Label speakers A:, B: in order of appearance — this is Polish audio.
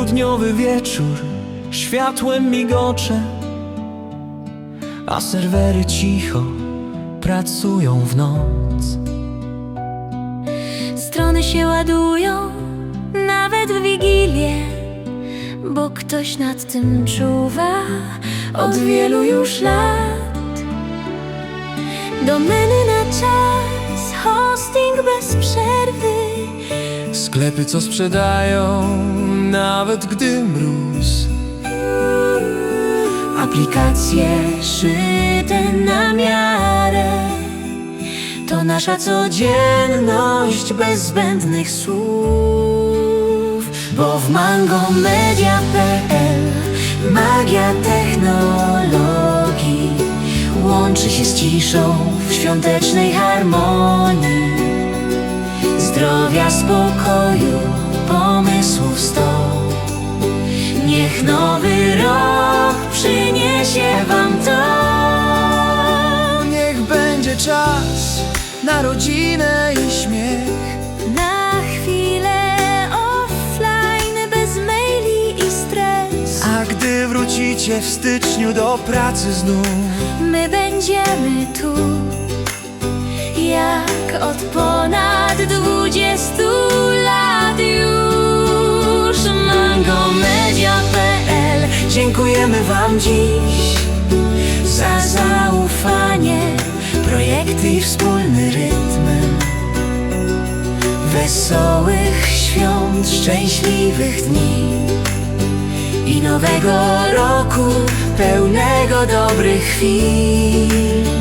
A: Grudniowy wieczór światłem migocze, a serwery cicho pracują w noc.
B: Strony się ładują, nawet w wigilię, bo ktoś nad tym czuwa od wielu już lat. Domeny na czas, hosting bez przerwy.
A: Sklepy, co sprzedają, nawet gdy mróz.
B: Aplikacje szyte na miarę To nasza codzienność bez zbędnych słów Bo w mangomedia.pl magia technologii Łączy się z ciszą w świątecznej harmonii Zdrowia, spokoju, pomysłów sto przyniesie wam to.
A: Niech będzie czas na rodzinę i śmiech.
B: Na chwilę offline, bez maili i stres.
A: A gdy wrócicie w styczniu do pracy znów,
B: My będziemy tu Jak od ponad
A: dziękujemy Wam dziś.
B: Za zaufanie Projekty i wspólny rytm Wesołych świąt, szczęśliwych dni I nowego roku pełnego dobrych chwil